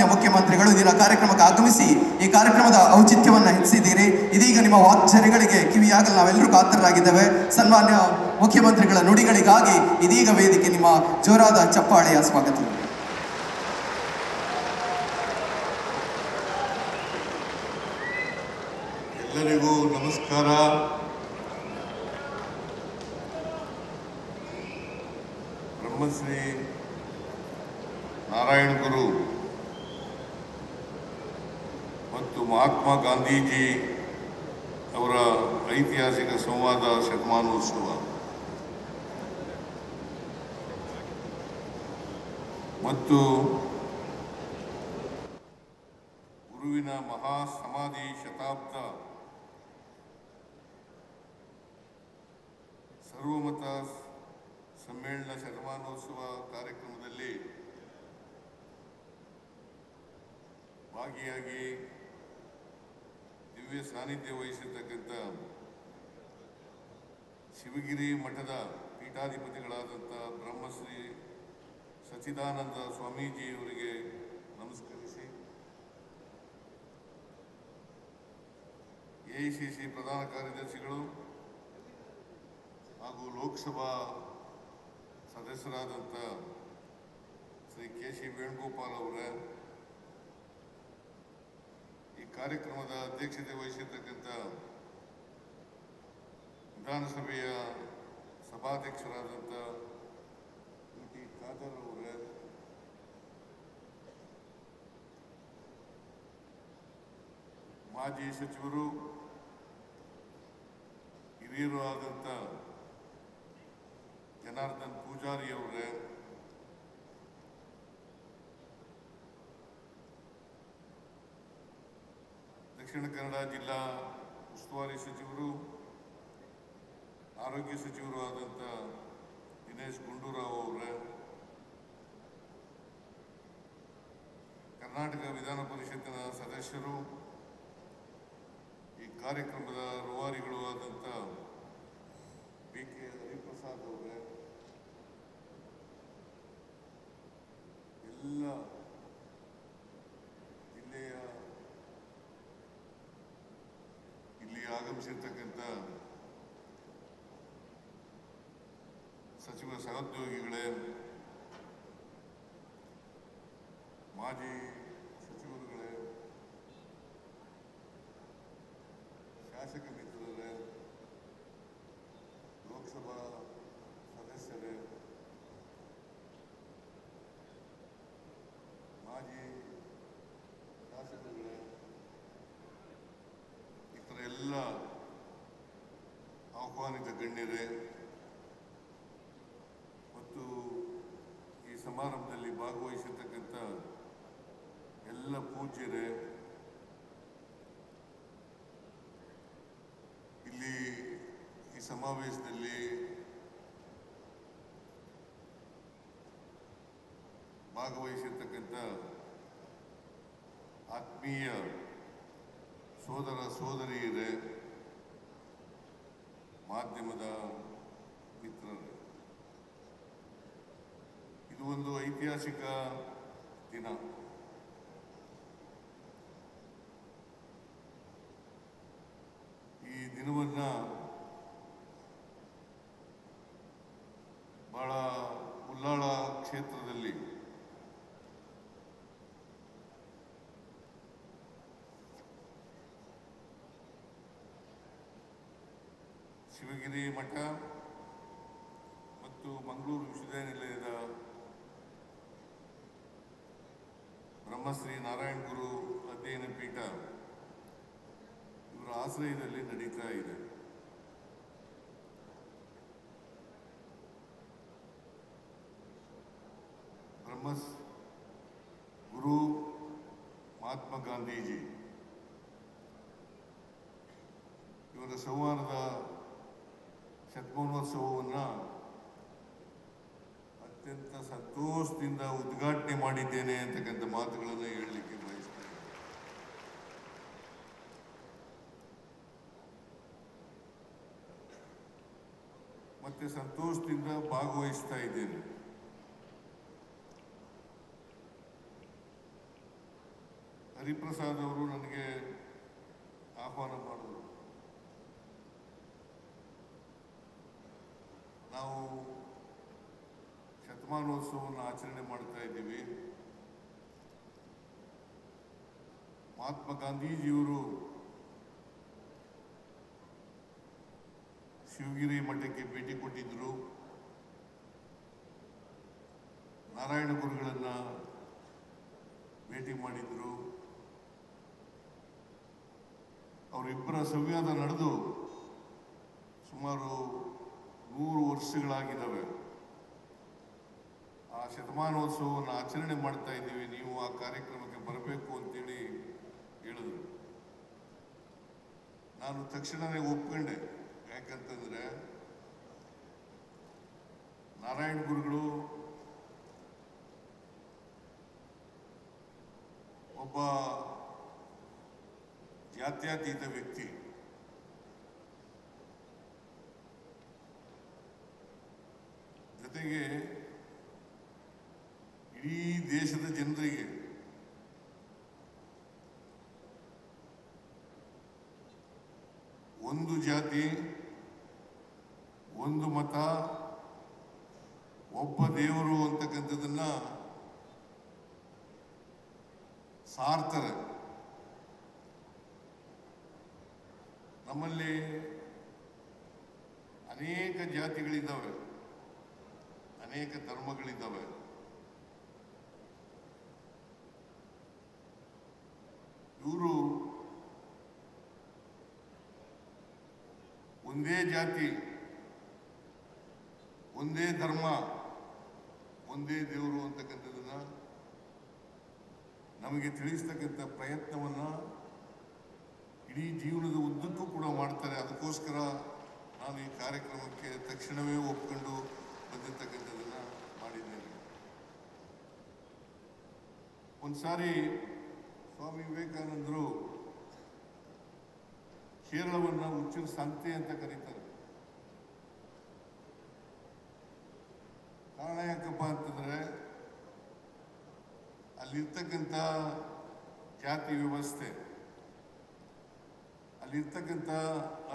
ಸನ್ಮಾನ್ಯ ಮುಖ್ಯಮಂತ್ರಿಗಳು, ಇಂದಿನ ಕಾರ್ಯಕ್ರಮಕ್ಕೆ ಆಗಮಿಸಿ ಈ ಕಾರ್ಯಕ್ರಮದ ಔಚಿತ್ಯವನ್ನು ಹೆಚ್ಚಿಸಿದ್ದೀರಿ. ಇದೀಗ ನಿಮ್ಮ ವಾಕ್ಚರ್ಯಗಳಿಗೆ ಕಿವಿಯಾಗಲು ನಾವೆಲ್ಲರೂ ಕಾತರರಾಗಿದ್ದೇವೆ. ಸನ್ಮಾನ್ಯ ಮುಖ್ಯಮಂತ್ರಿಗಳ ನುಡಿಗಳಿಗಾಗಿ ಇದೀಗ ವೇದಿಕೆ ನಿಮ್ಮ ಜೋರಾದ ಚಪ್ಪಾಳೆಯ ಸ್ವಾಗತ. ಎಲ್ಲರಿಗೂ ನಮಸ್ಕಾರ. ಬ್ರಹ್ಮಶ್ರೀ ನಾರಾಯಣ ಗುರು ಮತ್ತು ಮಹಾತ್ಮ ಗಾಂಧೀಜಿ ಅವರ ಐತಿಹಾಸಿಕ ಸಂವಾದ ಶತಮಾನೋತ್ಸವ. ಮತ್ತು ಗುರುವಿನ ಮಹಾ ಸಮಾಧಿ ಶತಾಬ್ದ ಸರ್ವಮತ ಸಮ್ಮೇಳನ ಶತಮಾನೋತ್ಸವ ಕಾರ್ಯಕ್ರಮದಲ್ಲಿ ಭಾಗಿಯಾಗಿ ದಿವ್ಯ ಸಾನ್ನಿಧ್ಯ ವಹಿಸಿರ್ತಕ್ಕಂಥ ಶಿವಗಿರಿ ಮಠದ ಪೀಠಾಧಿಪತಿಗಳಾದಂಥ ಬ್ರಹ್ಮಶ್ರೀ ಸಚ್ಚಿದಾನಂದ ಸ್ವಾಮೀಜಿಯವರಿಗೆ ನಮಸ್ಕರಿಸಿ, ಎಐಸಿಸಿ ಪ್ರಧಾನ ಕಾರ್ಯದರ್ಶಿಗಳು ಹಾಗೂ ಲೋಕಸಭಾ ಸದಸ್ಯರಾದಂಥ ಶ್ರೀ ಕೆ ಸಿ ವೇಣುಗೋಪಾಲ್ ಅವರ ಕಾರ್ಯಕ್ರಮದ ಅಧ್ಯಕ್ಷತೆ ವಹಿಸಿರ್ತಕ್ಕಂಥ ವಿಧಾನಸಭೆಯ ಸಭಾಧ್ಯಕ್ಷರಾದಂಥ ಯು ಟಿ. ಖಾದರ್ ಅವರ, ಮಾಜಿ ಸಚಿವರು, ಹಿರಿಯರು ಆದಂಥ ಜನಾರ್ದನ್ ಪೂಜಾರಿ ಅವರೇ ದಕ್ಷಿಣ ಕನ್ನಡ ಜಿಲ್ಲಾ ಉಸ್ತುವಾರಿ ಸಚಿವರು, ಆರೋಗ್ಯ ಸಚಿವರು ಆದಂಥ ದಿನೇಶ್ ಗುಂಡೂರಾವ್ ಅವರ, ಕರ್ನಾಟಕ ವಿಧಾನ ಪರಿಷತ್ತಿನ ಸದಸ್ಯರು, ಈ ಕಾರ್ಯಕ್ರಮದ ರೂವಾರಿಗಳು ಆದಂಥ ಬಿ ಕೆ ಹರಿಪ್ರಸಾದ್ ಅವರೇ, ಎಲ್ಲ ಸಹೋದ್ಯೋಗಿಗಳೇ ಮಾಜಿ ಸಚಿವರುಗಳೇ ಶಾಸಕ ಮಿತ್ರರೇ ಲೋಕಸಭಾ ಸದಸ್ಯರೇ ಮಾಜಿ ಶಾಸಕರುಗಳೇ ಇತರ ಎಲ್ಲ ಆಹ್ವಾನಿತ ಗಣ್ಯರೇ ಮತ್ತು ಈ ಸಮಾರಂಭದಲ್ಲಿ ಭಾಗವಹಿಸಿರ್ತಕ್ಕಂಥ ಎಲ್ಲ ಪೂಜ್ಯರೇ ಇಲ್ಲಿ ಈ ಸಮಾವೇಶದಲ್ಲಿ ಭಾಗವಹಿಸಿರ್ತಕ್ಕಂಥ ಆತ್ಮೀಯ ಸೋದರ ಸೋದರಿಯರೇ ಮಾಧ್ಯಮದ ಇದು ಒಂದು ಐತಿಹಾಸಿಕ ದಿನ. ಈ ದಿನವನ್ನ ಬಹಳ ಉಲ್ಲಾಳ ಕ್ಷೇತ್ರದಲ್ಲಿ ಶಿವಗಿರಿ ಮಠ ಮತ್ತು ಮಂಗಳೂರು ವಿಶ್ವವಿದ್ಯಾನಿಲಯದ ಬ್ರಹ್ಮಶ್ರೀ ನಾರಾಯಣ ಗುರು ಅಧ್ಯಯನ ಪೀಠ ಇವರ ಆಶ್ರಯದಲ್ಲಿ ನಡೀತಾ ಇದೆ. ಬ್ರಹ್ಮ ಗುರು ಮಹಾತ್ಮ ಗಾಂಧೀಜಿ ಇವರ ಸಂವಾದದ ಶತಮಾನೋತ್ಸವವನ್ನು ಅತ್ಯಂತ ಸಂತೋಷದಿಂದ ಉದ್ಘಾಟನೆ ಮಾಡಿದ್ದೇನೆ ಅಂತಕ್ಕಂಥ ಮಾತುಗಳನ್ನು ಹೇಳಲಿಕ್ಕೆ ಬಯಸ್ತೇನೆ. ಮತ್ತೆ ಸಂತೋಷದಿಂದ ಭಾಗವಹಿಸ್ತಾ ಇದ್ದೇನೆ. ಹರಿಪ್ರಸಾದ್ ಅವರು ನನಗೆ ಆಹ್ವಾನ ಮಾಡಿದರು. ನಾವು ಶತಮಾನೋತ್ಸವವನ್ನು ಆಚರಣೆ ಮಾಡ್ತಾ ಇದ್ದೀವಿ. ಮಹಾತ್ಮ ಗಾಂಧೀಜಿಯವರು ಶಿವಗಿರಿ ಮಠಕ್ಕೆ ಭೇಟಿ ಕೊಟ್ಟಿದ್ದರು ನಾರಾಯಣ ಗುರುಗಳನ್ನ ಭೇಟಿ ಮಾಡಿದ್ರು. ಅವರಿಬ್ಬರ ಸಂವಾದ ನಡೆದು ಸುಮಾರು ನೂರು ವರ್ಷಗಳಾಗಿದ್ದಾವೆ. ಶತಮಾನೋತ್ಸವವನ್ನು ಆಚರಣೆ ಮಾಡ್ತಾ ಇದ್ದೀವಿ. ನೀವು ಆ ಕಾರ್ಯಕ್ರಮಕ್ಕೆ ಬರಬೇಕು ಅಂತೇಳಿ ಹೇಳಿದ್ರು. ನಾನು ತಕ್ಷಣವೇ ಒಪ್ಕೊಂಡೆ. ಯಾಕಂತಂದ್ರೆ ನಾರಾಯಣ ಗುರುಗಳು ಒಬ್ಬ ಜಾತ್ಯತೀತ ವ್ಯಕ್ತಿ. ಜೊತೆಗೆ ಇಡೀ ದೇಶದ ಜನರಿಗೆ ಒಂದು ಜಾತಿ, ಒಂದು ಮತ, ಒಬ್ಬ ದೇವರು ಅಂತಕ್ಕಂಥದ್ದನ್ನ ಸಾರ್ತಾರೆ. ನಮ್ಮಲ್ಲಿ ಅನೇಕ ಜಾತಿಗಳಿದ್ದಾವೆ, ಅನೇಕ ಧರ್ಮಗಳಿದ್ದಾವೆ. ಇವರು ಒಂದೇ ಜಾತಿ, ಒಂದೇ ಧರ್ಮ, ಒಂದೇ ದೇವರು ಅಂತಕ್ಕಂಥದ್ದನ್ನು ನಮಗೆ ತಿಳಿಸ್ತಕ್ಕಂಥ ಪ್ರಯತ್ನವನ್ನು ಇಡೀ ಜೀವನದ ಉದ್ದಕ್ಕೂ ಕೂಡ ಮಾಡ್ತಾರೆ. ಅದಕ್ಕೋಸ್ಕರ ನಾನು ಈ ಕಾರ್ಯಕ್ರಮಕ್ಕೆ ತಕ್ಷಣವೇ ಒಪ್ಕೊಂಡು ಬಂದಿರತಕ್ಕಂಥದ್ದನ್ನು ಮಾಡಿದ್ದೇನೆ. ಒಂದ್ಸಾರಿ ಸ್ವಾಮಿ ವಿವೇಕಾನಂದರು ಕೇರಳವನ್ನು ಮುಚ್ಚಿನ ಸಂತೆ ಅಂತ ಕರೀತಾರೆ. ಕಾರಣ ಯಾಕಪ್ಪ ಅಂತಂದ್ರೆ ಅಲ್ಲಿರ್ತಕ್ಕಂಥ ಜಾತಿ ವ್ಯವಸ್ಥೆ, ಅಲ್ಲಿರ್ತಕ್ಕಂಥ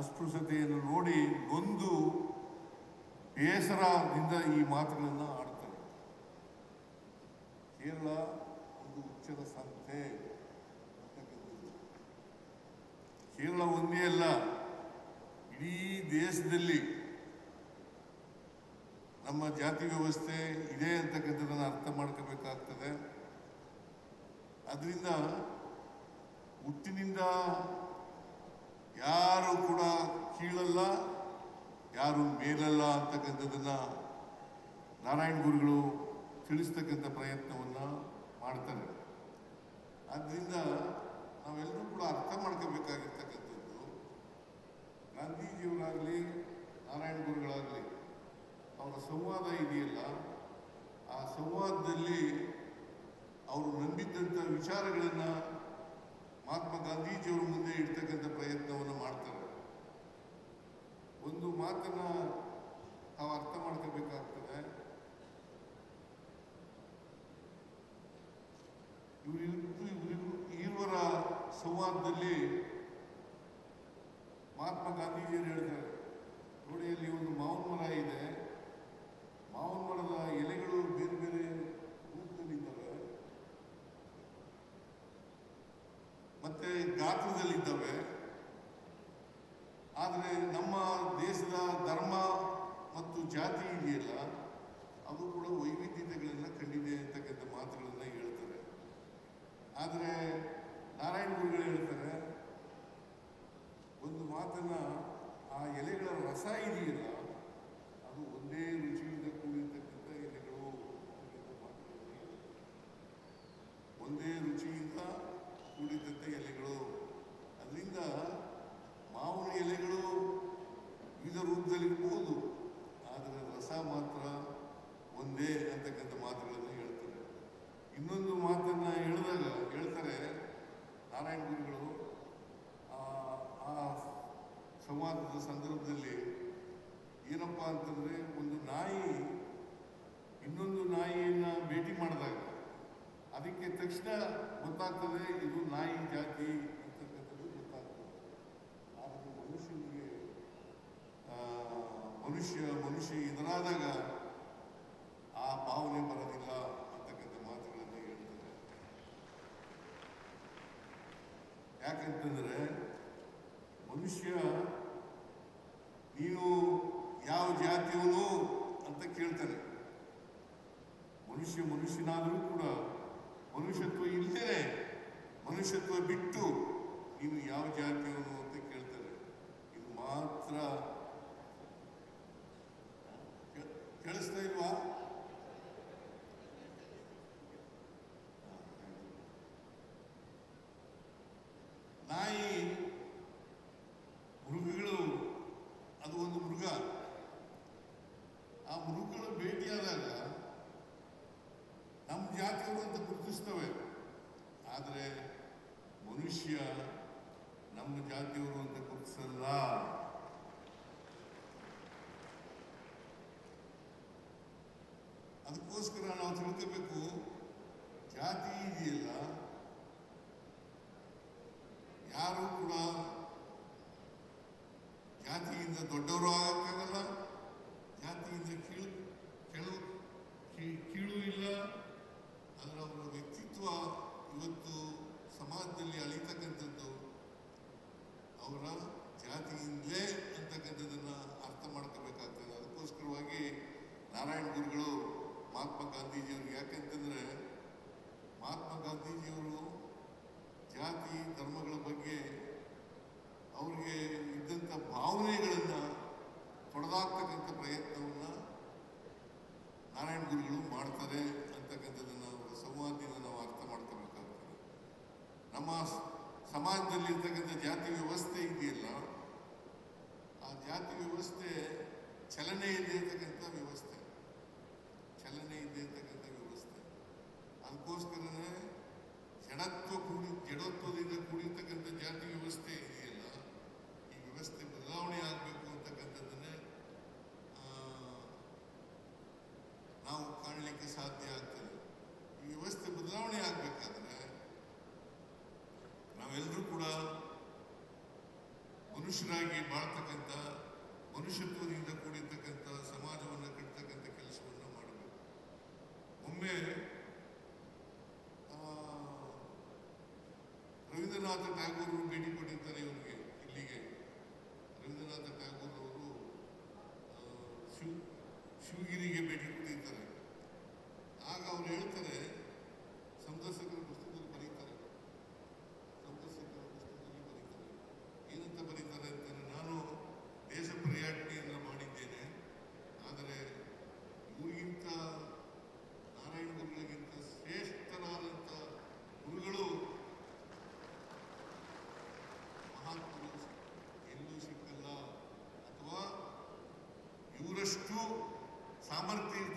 ಅಸ್ಪೃಶ್ಯತೆಯನ್ನು ನೋಡಿ ನೊಂದು ಬೇಸರದಿಂದ ಈ ಮಾತುಗಳನ್ನು ಆಡ್ತಾರೆ. ಕೇರಳ ಒಂದು ಉಚ್ಚದ ಸಂತೆ ಅಂತಕ್ಕಂಥದ್ದು ಕೇರಳ ಒಂದೇ ಅಲ್ಲ. ಇಡೀ ದೇಶದಲ್ಲಿ ನಮ್ಮ ಜಾತಿ ವ್ಯವಸ್ಥೆ ಇದೆ ಅಂತಕ್ಕಂಥದ್ದನ್ನು ಅರ್ಥ ಮಾಡ್ಕೋಬೇಕಾಗ್ತದೆ. ಅದರಿಂದ ಹುಟ್ಟಿನಿಂದ ಯಾರು ಕೂಡ ಕೀಳಲ್ಲ, ಯಾರು ಮೇಲಲ್ಲ ಅಂತಕ್ಕಂಥದ್ದನ್ನ ನಾರಾಯಣ ಗುರುಗಳು ತಿಳಿಸ್ತಕ್ಕಂಥ ಪ್ರಯತ್ನವನ್ನ ಮಾಡ್ತಾರೆ. ಆದ್ರಿಂದ ನಾವೆಲ್ಲರೂ ಕೂಡ ಅರ್ಥ ಮಾಡ್ಕೋಬೇಕಾಗಿರ್ತಕ್ಕಂಥದ್ದು. ಗಾಂಧೀಜಿಯವರಾಗಲಿ, ನಾರಾಯಣ ಗುರುಗಳಾಗಲಿ, ಅವರ ಸಂವಾದ ಇದೆಯಲ್ಲ, ಆ ಸಂವಾದದಲ್ಲಿ ಅವರು ನಂಬಿದ್ದಂಥ ವಿಚಾರಗಳನ್ನು ಮಹಾತ್ಮ ಗಾಂಧೀಜಿಯವರ ಮುಂದೆ ಇಡ್ತಕ್ಕಂಥ ಪ್ರಯತ್ನವನ್ನು ಮಾಡ್ತಾರೆ. ಒಂದು ಮಾತನ್ನು ತಾವು ಅರ್ಥ ಮಾಡ್ಕೋಬೇಕಾಗ್ತದೆ. ಇವರಿಬ್ಬರು ಇವರಿಗೂ ಈರ್ವರ ಸಂವಾದದಲ್ಲಿ ಮಹಾತ್ಮ ಗಾಂಧೀಜಿಯವರು ಹೇಳ್ತಾರೆ, ನೋಡಿ ಅಲ್ಲಿ ಒಂದು ಮಾವಿನ ಮರ ಇದೆ. ಮಾವಿನ ಮರದ ಎಲೆಗಳು ಬೇರೆ ಬೇರೆ ರೂಪದಲ್ಲಿದ್ದಾವೆ. ಮತ್ತೆ ಗಾತ್ರದಲ್ಲಿದ್ದಾವೆ. ಆದರೆ ನಮ್ಮ ದೇಶದ ಧರ್ಮ ಮತ್ತು ಜಾತಿ ಇದೆಯಲ್ಲ, ಅದು ಕೂಡ ವೈವಿಧ್ಯತೆಗಳನ್ನು ಕಂಡಿದೆ ಅಂತಕ್ಕಂಥ ಮಾತುಗಳನ್ನು ಹೇಳ್ತಾರೆ. ಆದರೆ ನಾರಾಯಣ ಗುರುಗಳು ಹೇಳ್ತಾರೆ ಮಾತನ್ನ ಆ ಎಲೆಗಳ ರಸ ಇದೆಯಲ್ಲ ಅದು ಒಂದೇ ರುಚಿಯಿಂದ ಕೂಡಿರ್ತಕ್ಕಂಥ ಎಲೆಗಳು ಒಂದೇ ರುಚಿಯಿಂದ ಕೂಡಿದಂಥ ಎಲೆಗಳು ಅದರಿಂದ ಮಾವಿನ ಎಲೆಗಳು ವಿವಿಧ ರೂಪದಲ್ಲಿರ್ಬೋದು ಆದರೆ ರಸ ಮಾತ್ರ ಒಂದೇ ಅಂತಕ್ಕಂಥ ಮಾತುಗಳನ್ನು ಹೇಳ್ತಾರೆ ಇನ್ನೊಂದು ಮಾತನ್ನ ಹೇಳಿದಾಗ ಹೇಳ್ತಾರೆ ನಾರಾಯಣ ಗುರುಗಳು ಆ ಆ ಸಂವಾದದ ಸಂದರ್ಭದಲ್ಲಿ ಏನಪ್ಪ ಅಂತಂದ್ರೆ ಒಂದು ನಾಯಿ ಇನ್ನೊಂದು ನಾಯಿಯನ್ನ ಭೇಟಿ ಮಾಡಿದಾಗ ಅದಕ್ಕೆ ಅದಕ್ಕೆ ತಕ್ಷಣ ಗೊತ್ತಾಗ್ತದೆ ಇದು ನಾಯಿ ಜಾತಿ ಅಂತಕ್ಕಂಥದ್ದು ಗೊತ್ತಾಗ್ತದೆ ಆದರೆ ಮನುಷ್ಯನಿಗೆ ಆ, ಮನುಷ್ಯ ಮನುಷ್ಯ ಇದರಾದಾಗ ಆ ಭಾವನೆ ಬರೋದಿಲ್ಲ ಅಂತಕ್ಕಂಥ ಮಾತುಗಳನ್ನು ಹೇಳ್ತಾರೆ. ಯಾಕಂತಂದ್ರೆ ಮನುಷ್ಯ ನೀನು ಯಾವ ಜಾತಿಯವನು ಅಂತ ಕೇಳ್ತಾನೆ ಮನುಷ್ಯ ಮನುಷ್ಯನಾದರೂ ಕೂಡ ಮನುಷ್ಯತ್ವ ಇಲ್ಲದೇ ಮನುಷ್ಯತ್ವ ಬಿಟ್ಟು ನೀನು ಯಾವ ಜಾತಿಯವನು ಅಂತ ಕೇಳ್ತಾರೆ. ಇದು ಮಾತ್ರ ಕೇ- ಕೇಳಿಸ್ತಾ ಇಲ್ವಾ ನಾಯಿ ಮೃಗಗಳು ಅದು ಒಂದು ಮೃಗ ಆ ಮೃಗಗಳು ಭೇಟಿಯಾದಾಗ ನಮ್ಮ ಜಾತಿಯವರು ಅಂತ ಗುರುತಿಸ್ತವೆ ಆದರೆ ಮನುಷ್ಯ ನಮ್ಮ ಜಾತಿಯವರು ಅಂತ ಗುರುತಿಸಲ್ಲ ಅದಕ್ಕೋಸ್ಕರ ನಾವು ತಿಳ್ಕೋಬೇಕು ಜಾತಿ ಇದೆಯಲ್ಲ ಯಾರು ಕೂಡ ಜಾತಿಯಿಂದ ದೊಡ್ಡವರು ಆಗಕ್ಕಾಗಲ್ಲ ಜಾತಿಯಿಂದ ಕೀಳು ಕೆಳು ಕೀ- ಕೀಳು ಇಲ್ಲ ಅದರ ಅವರ ವ್ಯಕ್ತಿತ್ವ ಇವತ್ತು ಸಮಾಜದಲ್ಲಿ ಅಳಿತಕ್ಕಂಥದ್ದು ಅವರ ಜಾತಿಯಿಂದಲೇ ಅಂತಕ್ಕಂಥದ್ದನ್ನ ಅರ್ಥ ಮಾಡ್ಕೋಬೇಕಾಗ್ತದೆ ಅದಕ್ಕೋಸ್ಕರವಾಗಿ ನಾರಾಯಣ ಗುರುಗಳು ಮಹಾತ್ಮ ಗಾಂಧೀಜಿಯವರು. ಯಾಕಂತಂದ್ರೆ ಮಹಾತ್ಮ ಗಾಂಧೀಜಿಯವರು ಜಾತಿ, ಧರ್ಮಗಳ ಬಗ್ಗೆ ಅವ್ರಿಗೆ ಇದ್ದಂಥ ಭಾವನೆಗಳನ್ನು ತೊಡೆದಾಕ್ತಕ್ಕಂಥ ಪ್ರಯತ್ನವನ್ನು ನಾರಾಯಣ ಗುರುಗಳು ಮಾಡ್ತಾರೆ ಅಂತಕ್ಕಂಥದ್ದನ್ನು ಅವರ ಸಂವಾದದಿಂದ ನಾವು ಅರ್ಥ ಮಾಡ್ಕೋಬೇಕಾಗ್ತದೆ ನಮ್ಮ ಸಮಾಜದಲ್ಲಿ ಇರ್ತಕ್ಕಂಥ ಜಾತಿ ವ್ಯವಸ್ಥೆ ಇದೆಯಲ್ಲ, ಆ ಜಾತಿ ವ್ಯವಸ್ಥೆ ಚಲನೆ ಇರ್ತಕ್ಕಂಥ ವ್ಯವಸ್ಥೆ. ಚಲನೆ ಅಂತಕ್ಕಂಥ ವ್ಯವಸ್ಥೆ. ಅದಕ್ಕೋಸ್ಕರನೇ ಜಡತ್ವ ಕೂಡಿ ಜಡತ್ವದಿಂದ ಕೂಡಿರ್ತಕ್ಕಂಥ ಜಾತಿ ವ್ಯವಸ್ಥೆ ಇದೆಯಲ್ಲ, ಈ ವ್ಯವಸ್ಥೆ ಬದಲಾವಣೆ ಆಗಬೇಕು ಅಂತಕ್ಕಂಥದ್ದನ್ನೇ ನಾವು ಕಾಣಲಿಕ್ಕೆ ಸಾಧ್ಯ ಆಗ್ತದೆ. ಈ ವ್ಯವಸ್ಥೆ ಬದಲಾವಣೆ ಆಗಬೇಕಾದ್ರೆ ನಾವೆಲ್ಲರೂ ಕೂಡ ಮನುಷ್ಯರಾಗಿ ಬಾಳ್ತಕ್ಕಂಥ ಮನುಷ್ಯತ್ವದಿಂದ ಕೂಡಿರ್ತಕ್ಕಂಥ ಸಮಾಜವನ್ನು ಮಾಡಬೇಕು इसमें रविंद्रनाथ टैगोर बेटी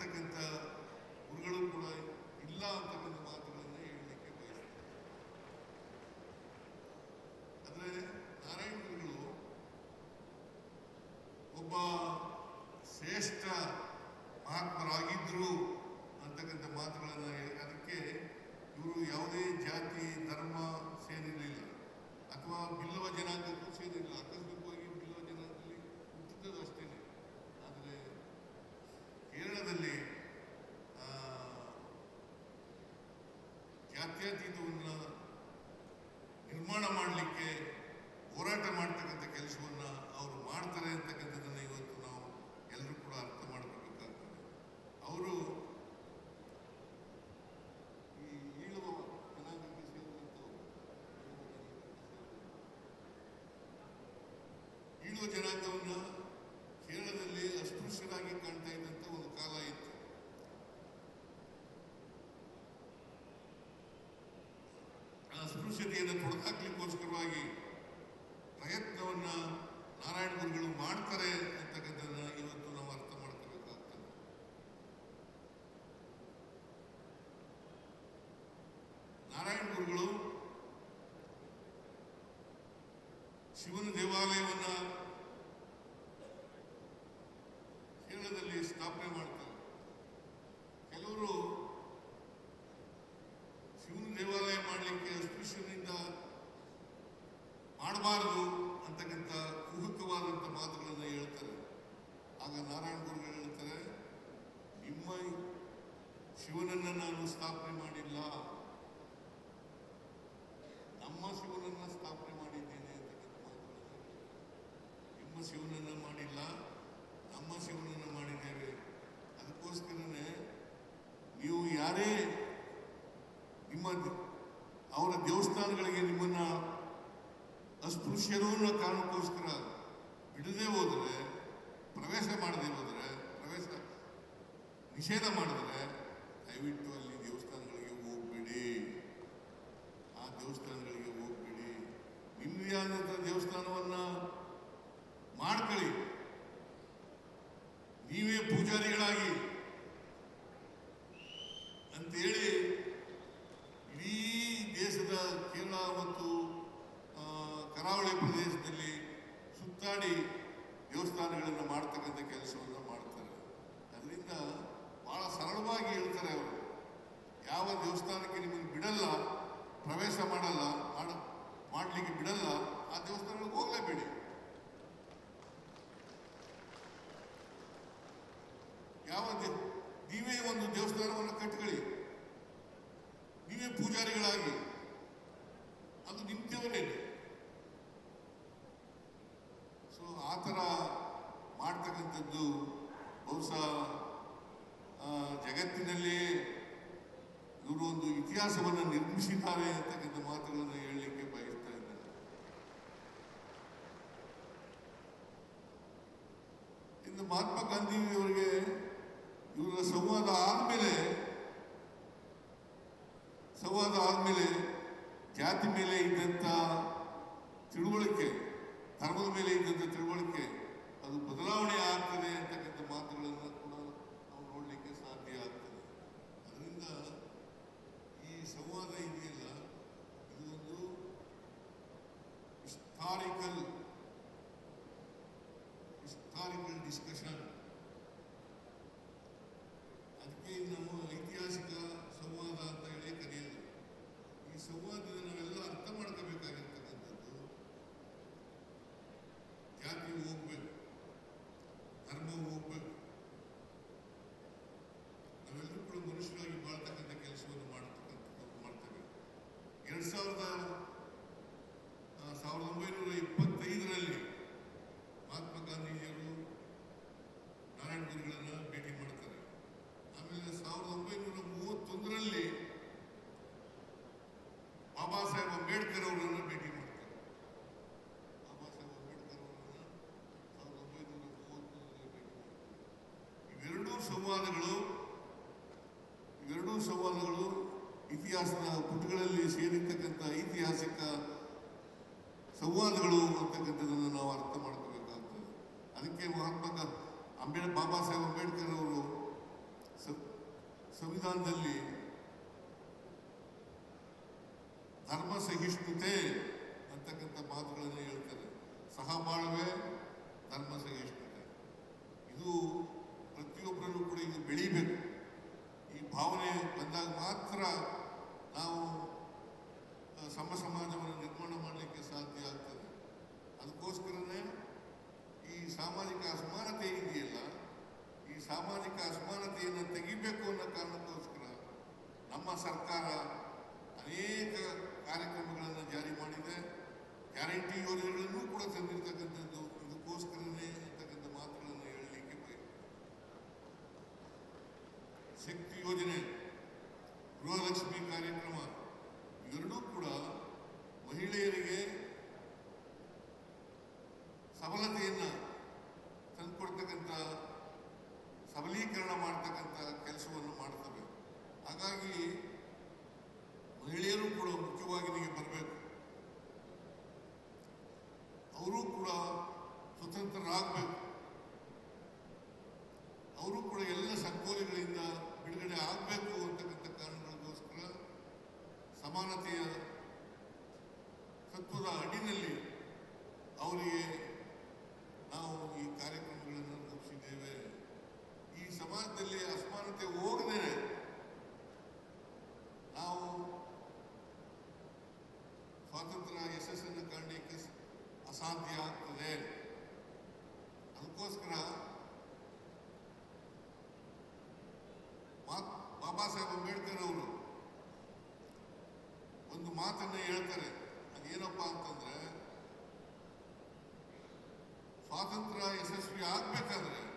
ಇರ್ತಕ್ಕಂಥ ಗುರುಗಳು ಕೂಡ ಇಲ್ಲ ಅಂತಕ್ಕಂಥ ಮಾತುಗಳನ್ನು ಹೇಳಲಿಕ್ಕೆ ಬಯಸ್ತಾರೆ ಆದರೆ ನಾರಾಯಣ ಗುರುಗಳು ಒಬ್ಬ ಶ್ರೇಷ್ಠ ಮಹಾತ್ಮರಾಗಿದ್ರು ಅಂತಕ್ಕಂಥ ಮಾತುಗಳನ್ನು ಅದಕ್ಕೆ ಇವರು ಯಾವುದೇ ಜಾತಿ, ಧರ್ಮ, ಸೇರಿರಲಿಲ್ಲ. ಅಥವಾ ಬಿಲ್ಲವ ಜನಾಂಗಕ್ಕೂ ಸೇರಿರಲಿಲ್ಲ ಆಕಸ್ಮಿಕವಾಗಿ ಬಿಲ್ಲವ ಜನಾಂಗದಲ್ಲಿ ಹುಟ್ಟಿದ್ದದು ಅಷ್ಟೇನೆ ಆದರೆ ಕೇರಳದಲ್ಲಿ ಆ, ಜಾತ್ಯತೀತವನ್ನು ನಿರ್ಮಾಣ ಮಾಡಲಿಕ್ಕೆ ಹೋರಾಟ ಮಾಡ್ತಕ್ಕಂಥ ಕೆಲಸವನ್ನು ಅವರು ಮಾಡ್ತಾರೆ ಅಂತಕ್ಕಂಥದ್ದನ್ನು ಇವತ್ತು ನಾವು ಎಲ್ಲರೂ ಕೂಡ ಅರ್ಥ ಮಾಡ್ಕೋಬೇಕಾಗ್ತದೆ ಅವರು ಈ ಈಳುವ ಜನಾಂಗಕ್ಕೆ ಸೇರಿದಂಥವರು ಈಳುವ ಜನಾಂಗವನ್ನು ಕೇರಳದಲ್ಲಿ ಅಸ್ಪೃಶ್ಯರಾಗಿ ಕಾಣ್ತಾ ಇದ್ದಂಥ ಒಂದು ಕಾಲ ಇತ್ತು ಆ ಅಸ್ಪೃಶ್ಯತೆಯನ್ನು ತೊಡೆದಾಕ್ಲಿಕ್ಕೋಸ್ಕರವಾಗಿ ಪ್ರಯತ್ನವನ್ನು ನಾರಾಯಣ ಗುರುಗಳು ಮಾಡ್ತಾರೆ ಅಂತಕ್ಕಂಥದ್ದನ್ನು ಇವತ್ತು ನಾವು ಅರ್ಥ ಮಾಡ್ಕೋಬೇಕಾಗ್ತದೆ. ನಾರಾಯಣ ಗುರುಗಳು ಶಿವನ ದೇವಾಲಯವನ್ನ ಕೇರಳದಲ್ಲಿ ಸ್ಥಾಪನೆ ಮಾಡ್ತಾರೆ. ನಿಷೇಧ ಮಾಡಿದ್ರೆ ದಯವಿಟ್ಟು ಅಲ್ಲಿ ದೇವಸ್ಥಾನಗಳಿಗೆ ಹೋಗ್ಬೇಡಿ. ಆ ದೇವಸ್ಥಾನಗಳಿಗೆ ಹೋಗ್ಬೇಡಿ. ನಿಮ್ಮದೇ ಆದಂಥ ದೇವಸ್ಥಾನವನ್ನು ಮಾಡ್ಕೊಳ್ಳಿ. ನೀವೇ ಪೂಜಾರಿ ಇತಿಹಾಸವನ್ನು ನಿರ್ಮಿಸಿದ್ದಾರೆ ಅಂತಕ್ಕಂಥ ಮಾತುಗಳನ್ನು ಸವಾಲುಗಳು ಇವೆರಡೂ ಸವಾಲುಗಳು ಇತಿಹಾಸದ ಪುಟಗಳಲ್ಲಿ ಸೇರಿರ್ತಕ್ಕಂಥ ಐತಿಹಾಸಿಕ ಸಂವಾದಗಳು ಅಂತಕ್ಕಂಥದ್ದನ್ನು ನಾವು ಅರ್ಥ ಮಾಡ್ಕೋಬೇಕಾಗ್ತದೆ. ಅದಕ್ಕೆ ಮಹಾತ್ಮ ಅಂಬೇಡ್ ಬಾಬಾ ಸಾಹೇಬ್ ಅಂಬೇಡ್ಕರ್ ಅವರು ಸಂವಿಧಾನದಲ್ಲಿ ಸ್ವತಂತ್ರರಾಗಬೇಕು ಅಂಬೇಡ್ಕರ್ ಅವರು ಒಂದು ಮಾತನ್ನ ಹೇಳ್ತಾರೆ. ಅದೇನಪ್ಪ ಅಂತಂದ್ರೆ, ಸ್ವಾತಂತ್ರ್ಯ ಯಶಸ್ವಿ ಆಗ್ಬೇಕಾದ್ರೆ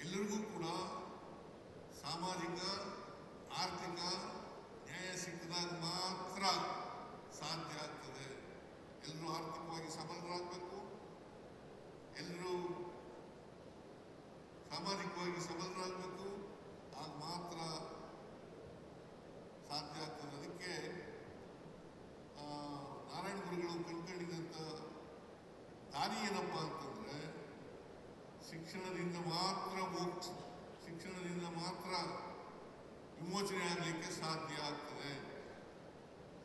ಎಲ್ಲರಿಗೂ ಕೂಡ ಸಾಮಾಜಿಕ, ಆರ್ಥಿಕ, ನ್ಯಾಯ ಸಿಕ್ಕಿದಾಗ ಮಾತ್ರ ಸಾಧ್ಯ ಆಗ್ತದೆ. ಎಲ್ಲರೂ ಆರ್ಥಿಕವಾಗಿ ಸಬಲರಾಗಬೇಕು. ಎಲ್ಲರೂ ಸಾಮಾಜಿಕವಾಗಿ ಸಬಲರಾಗಬೇಕು. ಆಗ ಮಾತ್ರ ಸಾಧ್ಯ ಆಗ್ತದೆ. ಅದಕ್ಕೆ ನಾರಾಯಣ ಗುರುಗಳು ಕಂಡುಕೊಂಡಿದ್ದಂಥ ದಾರಿ ಏನಪ್ಪ ಅಂತಂದ್ರೆ, ಶಿಕ್ಷಣದಿಂದ ಮಾತ್ರ ಮೋಕ್ಷ ಶಿಕ್ಷಣದಿಂದ ಮಾತ್ರ ವಿಮೋಚನೆ ಆಗಲಿಕ್ಕೆ ಸಾಧ್ಯ ಆಗ್ತದೆ.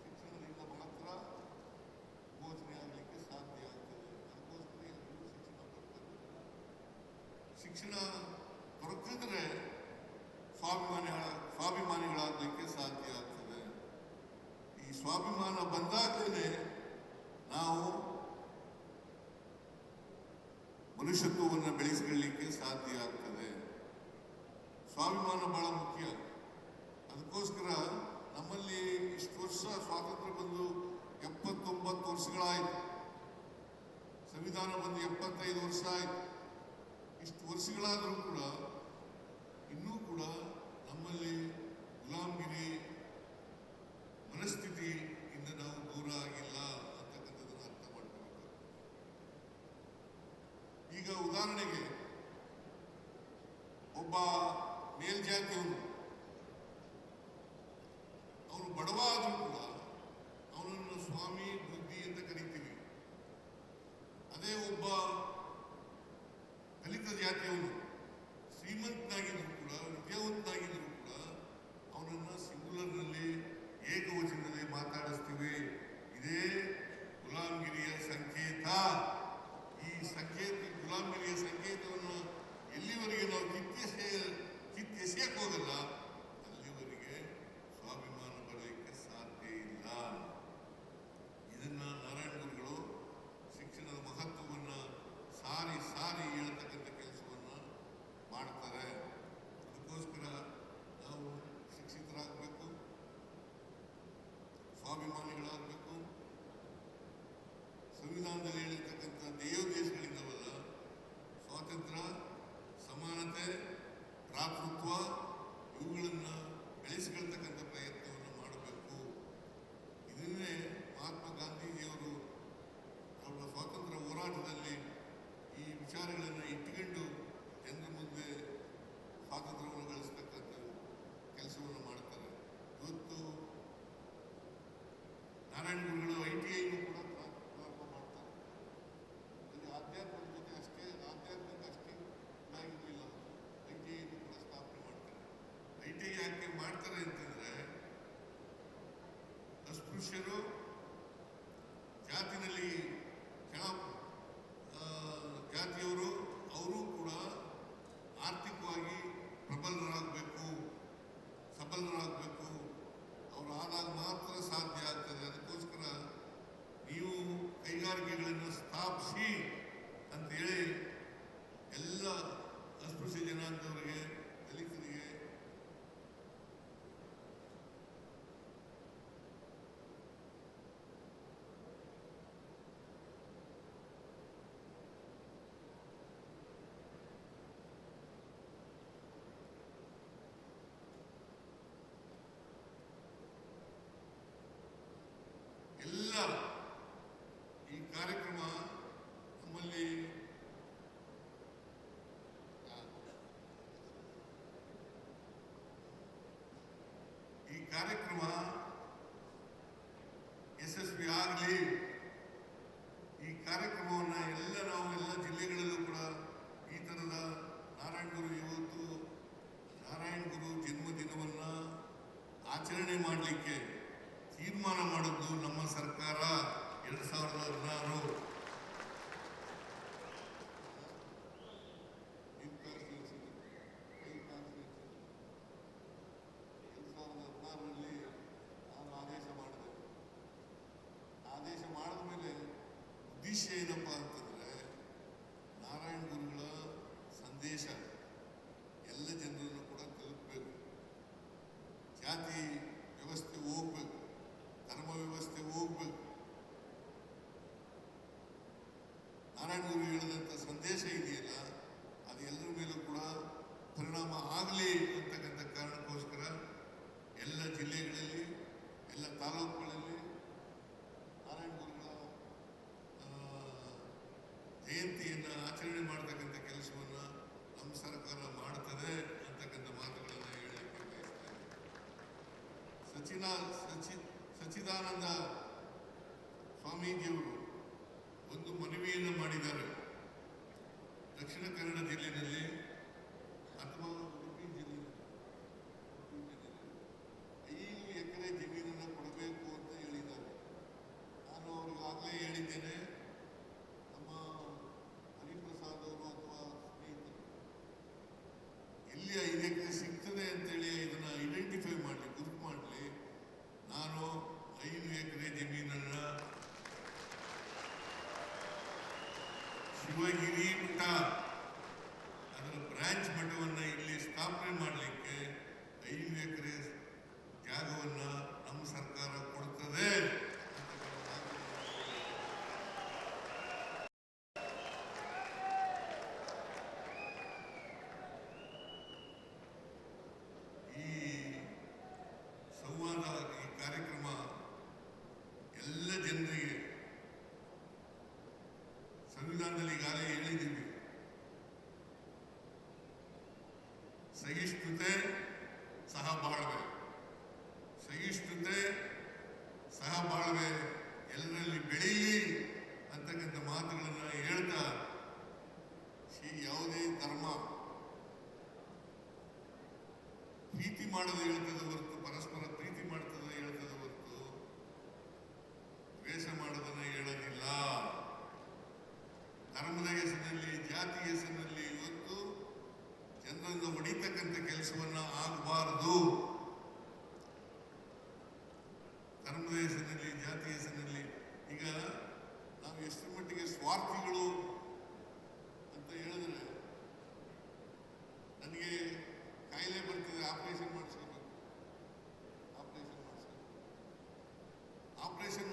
ಶಿಕ್ಷಣದಿಂದ ಮಾತ್ರ ವಿಮೋಚನೆ ಆಗಲಿಕ್ಕೆ ಸಾಧ್ಯ ಆಗ್ತದೆ. ಅದಕ್ಕೋಸ್ಕರ ಶಿಕ್ಷಣ ಪಡ್ಬೇಕು. ಶಿಕ್ಷಣ ದೊರಕಿದ್ರೆ ಸ್ವಾಭಿಮಾನಿ ಸ್ವಾಭಿಮಾನಿಗಳಾಗಲಿಕ್ಕೆ ಸಾಧ್ಯ ಆಗ್ತದೆ. ಈ ಸ್ವಾಭಿಮಾನ ಬಂದಾಗಲೇ ನಾವು ಮನುಷ್ಯತ್ವವನ್ನು ಬೆಳೆಸಿಕೊಳ್ಳಲಿಕ್ಕೆ ಸಾಧ್ಯ ಆಗ್ತದೆ. ಸ್ವಾಭಿಮಾನ ಬಹಳ ಮುಖ್ಯ. ಅದಕ್ಕೋಸ್ಕರ ನಮ್ಮಲ್ಲಿ ಇಷ್ಟು ವರ್ಷ ಸ್ವಾತಂತ್ರ್ಯ ಬಂದು ಎಪ್ಪತ್ತೊಂಬತ್ತು ವರ್ಷಗಳಾಯಿತು. ಸಂವಿಧಾನ ಬಂದು ಎಪ್ಪತ್ತೈದು ವರ್ಷ ಆಯಿತು. ಇಷ್ಟು ವರ್ಷಗಳಾದರೂ ಕೂಡ, ಇನ್ನೂ ಕೂಡ ನಮ್ಮಲ್ಲಿ ಗುಲಾಮಗಿರಿ ಮನಸ್ಥಿತಿಯಿಂದ ನಾವು ದೂರ ಆಗಿಲ್ಲ ಅಂತಕ್ಕಂಥದ್ದನ್ನು ಅರ್ಥ ಮಾಡ್ಕೋಬೇಕು ಈಗ ಉದಾಹರಣೆಗೆ ಒಬ್ಬ ಮೇಲ್ಜಾತಿಯವನು ಅವನು ಬಡವ ಆದರೂ ಕೂಡ ಅವನನ್ನು ಸ್ವಾಮಿ ಬುದ್ಧಿ ಅಂತ ಕರಿತೀವಿ. ಅದೇ ಒಬ್ಬ ದಲಿತ ಜಾತಿಯವನು ಶ್ರೀಮಂತನಾಗಿದ್ರು ಕೂಡ ವಿದ್ಯಾವಂತನಾಗಿದ್ರು ಕೂಡ ಅವನನ್ನ ವಿಷಯ ಏನಪ್ಪ ಅಂತಂದರೆ ನಾರಾಯಣ ಗುರುಗಳ ಸಂದೇಶ ಎಲ್ಲ ಜನರನ್ನು ಕೂಡ ತಲುಪಬೇಕು. ಜಾತಿ ವ್ಯವಸ್ಥೆ ಹೋಗ್ಬೇಕು, ಧರ್ಮ ವ್ಯವಸ್ಥೆ ಹೋಗ್ಬೇಕು. ನಾರಾಯಣ ಗುರು ಹೇಳಿದಂಥ ஞானந்தா சுவாமிஜி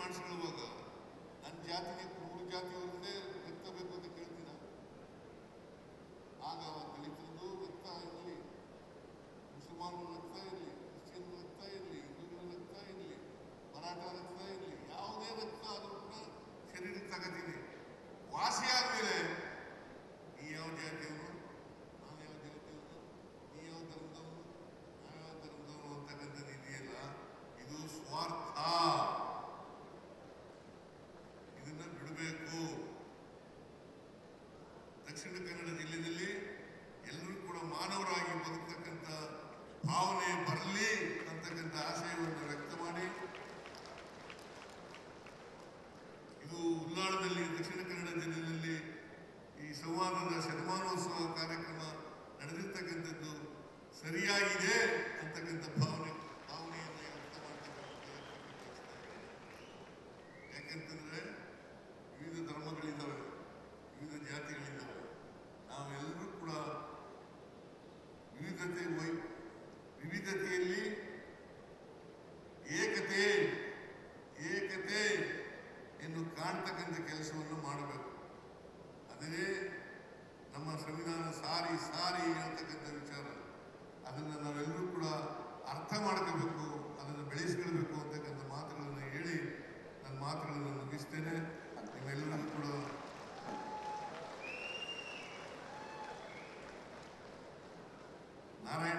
माणसं बघा आणि ज्या तिने क्रूर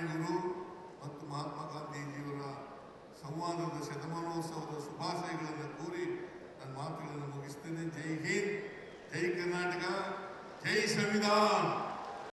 ಗುರು